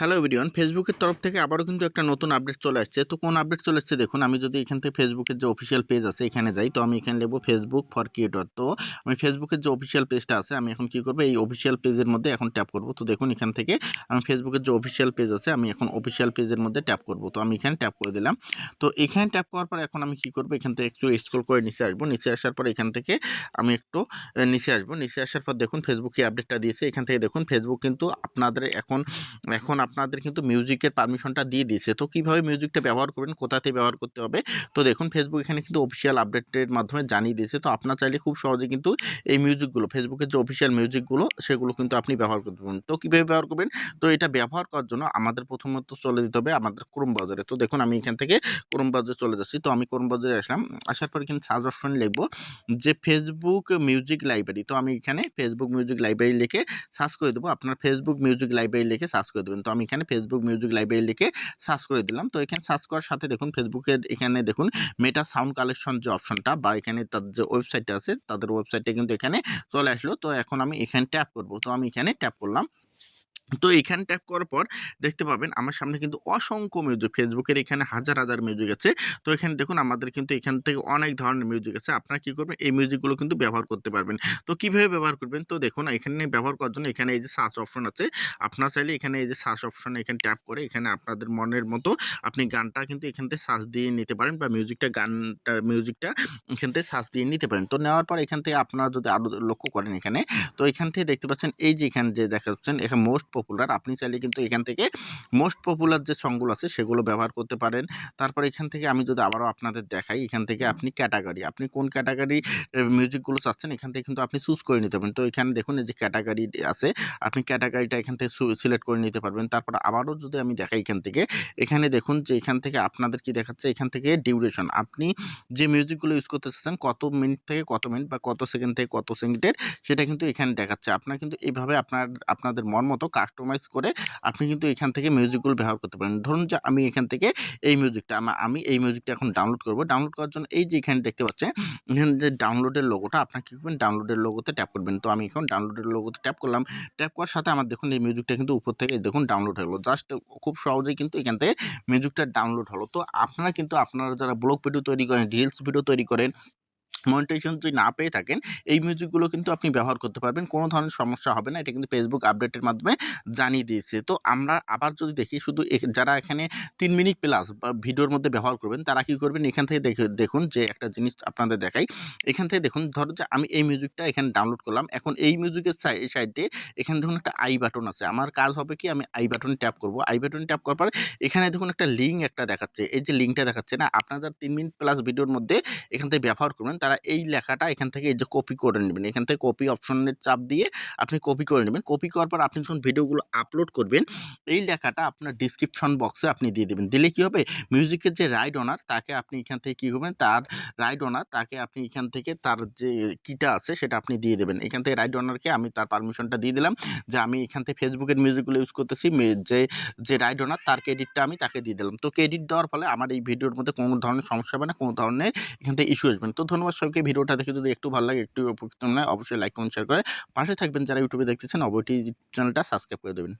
Hello everyone ফেসবুকের তরফ থেকে আবারও কিন্তু একটা নতুন আপডেট চলে আসছে। তো কোন আপডেট চলে আসছে দেখুন, আমি যদি এখান থেকে ফেসবুকের যে অফিসিয়াল পেজ আছে এখানে যাই, তো আমি এখানে লিখব ফেসবুক ফর ক্রিয়েটর তো আমি ফেসবুকের যে অফিসিয়াল পেজটা আছে, আমি এখন কী করব, এই অফিসিয়াল পেজের মধ্যে এখন ট্যাপ করব। তো দেখুন, এখান থেকে আমি ফেসবুকের যে অফিসিয়াল পেজ আছে, আমি এখন অফিসিয়াল পেজের মধ্যে ট্যাপ করব। তো আমি এখানে ট্যাপ করে দিলাম। তো এখানে ট্যাপ করার পর এখন আমি কী করব, এখান থেকে একটু স্ক্রল করে নিচে আসব। নিচে আসার পর এখান থেকে আমি একটু নিচে আসব। নিচে আসার পর দেখুন ফেসবুকে আপডেটটা দিয়েছে। এখান থেকে দেখুন ফেসবুক কিন্তু আপনাদের এখন এখন আপনাদের কিন্তু মিউজিকের পারমিশনটা দিয়ে দিয়েছে। তো কীভাবে মিউজিকটা ব্যবহার করবেন, কোথাতে ব্যবহার করতে হবে? তো দেখুন ফেসবুক এখানে কিন্তু অফিসিয়াল আপডেটের মাধ্যমে জানিয়ে দিয়েছে। তো আপনার চাইলে খুব সহজে কিন্তু এই মিউজিকগুলো ফেসবুকের যে অফিসিয়াল মিউজিকগুলো সেগুলো কিন্তু আপনি ব্যবহার করতে পারবেন। তো কীভাবে ব্যবহার করবেন? তো এটা ব্যবহার করার জন্য আমাদের প্রথমত চলে দিতে হবে আমাদের ক্রোম বাজারে তো দেখুন, আমি এখান থেকে ক্রোম বাজারে চলে যাচ্ছি। তো আমি ক্রোম বাজারে আসলাম। আসার পর এখানে সার্চ অপশন লিখব যে ফেসবুক মিউজিক লাইব্রেরি তো আমি এখানে ফেসবুক মিউজিক লাইব্রেরি লিখে সার্চ করে দেবো। আপনার ফেসবুক মিউজিক লাইব্রেরি লিখে সার্চ করে দেবেন। তো আমি এখানে ফেসবুক মিউজিক লাইব্রেরি লিখে সার্চ করে দিলাম। তো এখানে সার্চ করার সাথে দেখুন ফেসবুকের এখানে দেখুন মেটা সাউন্ড কালেকশন যে অপশনটা বা এখানে তাদের যে ওয়েবসাইটটা আছে, তাদের ওয়েবসাইটে কিন্তু এখানে চলে আসলো। তো এখন আমি এখানে ট্যাপ করব। তো আমি এখানে ট্যাপ করলাম। তো এখানে ট্যাপ করার পর দেখতে পাবেন আমার সামনে কিন্তু অসংখ্য মিউজিক ফেসবুকের এখানে হাজার হাজার মিউজিক আছে। তো এখানে দেখুন আমাদের কিন্তু এখান থেকে অনেক ধরনের মিউজিক আছে। আপনারা কী করবেন? এই মিউজিকগুলো কিন্তু ব্যবহার করতে পারবেন। তো কীভাবে ব্যবহার করবেন? তো দেখুন এখানে ব্যবহার করার জন্য এখানে এই যে সার্চ অপশন আছে, আপনার চাইলে এখানে এই যে সার্চ অপশন এখানে ট্যাপ করে এখানে আপনাদের মনের মতো আপনি গানটা কিন্তু এখান থেকে সার্চ দিয়ে নিতে পারেন বা মিউজিকটা গানটা মিউজিকটা এখান থেকে সার্চ দিয়ে নিতে পারেন। তো নেওয়ার পর এখান থেকে আপনারা যদি আরও লক্ষ্য করেন এখানে, তো এখান থেকে দেখতে পাচ্ছেন এই যে এখানে যে দেখা যাচ্ছেন এখানে মোস্ট পপুলার আপনি চাইলে কিন্তু এখান থেকে মোস্ট পপুলার যে সংগুলো আছে সেগুলো ব্যবহার করতে পারেন। তারপর এখান থেকে আমি যদি আবারও আপনাদের দেখাই, এখান থেকে আপনি ক্যাটাগরি আপনি কোন ক্যাটাগরি মিউজিকগুলো চাচ্ছেন, এখান থেকে কিন্তু আপনি চুজ করে নিতে পারেন তো এখানে দেখুন, এই যে ক্যাটাগরি আছে, আপনি ক্যাটাগরিটা এখান থেকে সিলেক্ট করে নিতে পারবেন। তারপর আবারও যদি আমি দেখাই এখান থেকে, এখানে দেখুন যে এখান থেকে আপনাদের কি দেখাচ্ছে, এখান থেকে ডিউরেশন আপনি যে মিউজিকগুলো ইউজ করতে চাচ্ছেন, কত মিনিট থেকে কত মিনিট বা কত সেকেন্ড থেকে কত সেকেন্ডের সেটা কিন্তু এখানে দেখাচ্ছে। আপনার কিন্তু এইভাবে আপনার, আপনাদের মন মতো কাস্টমাইজ করে আপনি কিন্তু এখান থেকে মিউজিকগুলো ব্যবহার করতে পারেন। ধরুন যে আমি এখান থেকে এই মিউজিকটা আমা- এই মিউজিকটা এখন ডাউনলোড করব। ডাউনলোড করার জন্য এই যে এখানে দেখতে পাচ্ছেন, এখানে যে ডাউনলোডের লোগোটা আপনার কী করবেন? ডাউনলোডের লোগোতে ট্যাপ করবেন। তো আমি এখন ডাউনলোডের লোগোতে ট্যাপ করলাম। ট্যাপ করার সাথে আমার দেখুন এই মিউজিকটা কিন্তু উপর থেকে দেখুন ডাউনলোড হলো। জাস্ট খুব সহজেই কিন্তু এখান থেকে মিউজিকটা ডাউনলোড হলো। তো আপনারা কিন্তু, আপনারা যারা ব্লগ ভিডিও তৈরি করেন রিলস ভিডিও তৈরি করেন মনিটাইজেশন যদি না পেয়ে থাকেন, এই মিউজিকগুলো কিন্তু আপনি ব্যবহার করতে পারবেন। কোনো ধরনের সমস্যা হবে না। এটা কিন্তু ফেসবুক আপডেটের মাধ্যমে জানিয়ে দিয়েছে। তো আমরা আবার যদি দেখি, শুধু যারা এখানে তিন মিনিট প্লাস ভিডিওর মধ্যে ব্যবহার করবেন, তারা কী করবেন? এখান থেকে দেখে, দেখুন যে একটা জিনিস আপনাদের দেখাই। এখান থেকে দেখুন, ধরো যে আমি এই মিউজিকটা এখানে ডাউনলোড করলাম। এখন এই মিউজিকের সাইডে এখানে দেখুন একটা আই বাটন আছে। আমার কাজ হবে কি? আমি আই বাটন ট্যাপ করব। আই বাটন ট্যাপ করার পর এখানে দেখুন একটা লিঙ্ক একটা দেখাচ্ছে। এই যে লিঙ্কটা দেখাচ্ছে না, আপনারা তিন মিনিট প্লাস ভিডিওর মধ্যে এখান থেকে ব্যবহার করবেন, তারা এই লেখাটা এখান থেকে এই যে কপি করে নেবেন। এখান থেকে কপি অপশনের চাপ দিয়ে আপনি কপি করে নেবেন। কপি করার পর আপনি যখন ভিডিওগুলো আপলোড করবেন, এই লেখাটা আপনার ডিসক্রিপশন বক্সে আপনি দিয়ে দেবেন। দিলে কি হবে? মিউজিকের যে রাইড ওনার তাকে আপনি এখান থেকে কী করবেন? তার রাইড ওনার তাকে আপনি এখান থেকে তার যে কিটা আছে, সেটা আপনি দিয়ে দেবেন। এখান থেকে রাইড ওনারকে আমি তার পারমিশনটা দিয়ে দিলাম যে আমি এখান থেকে ফেসবুকের মিউজিকগুলো ইউজ করতেছি। যে যে রাইড ওনার তার ক্রেডিটটা আমি তাকে দিয়ে দিলাম। তো ক্রেডিট দেওয়ার ফলে আমার এই ভিডিওর মধ্যে কোনো ধরনের সমস্যা হবে না, কোনো ধরনের এখান থেকে ইস্যু আসবে না। তো ধন্যবাদ সবাইকে ভিডিওটা দেখে যদি একটু ভালো লাগে, একটু উপকৃত নয় অবশ্যই লাইক কমেন্ট শেয়ার করে পাশে থাকবেন যারা ইউটিউবে দেখতেছেন, অবশ্যই চ্যানেলটা সাবস্ক্রাইব করে দেবেন।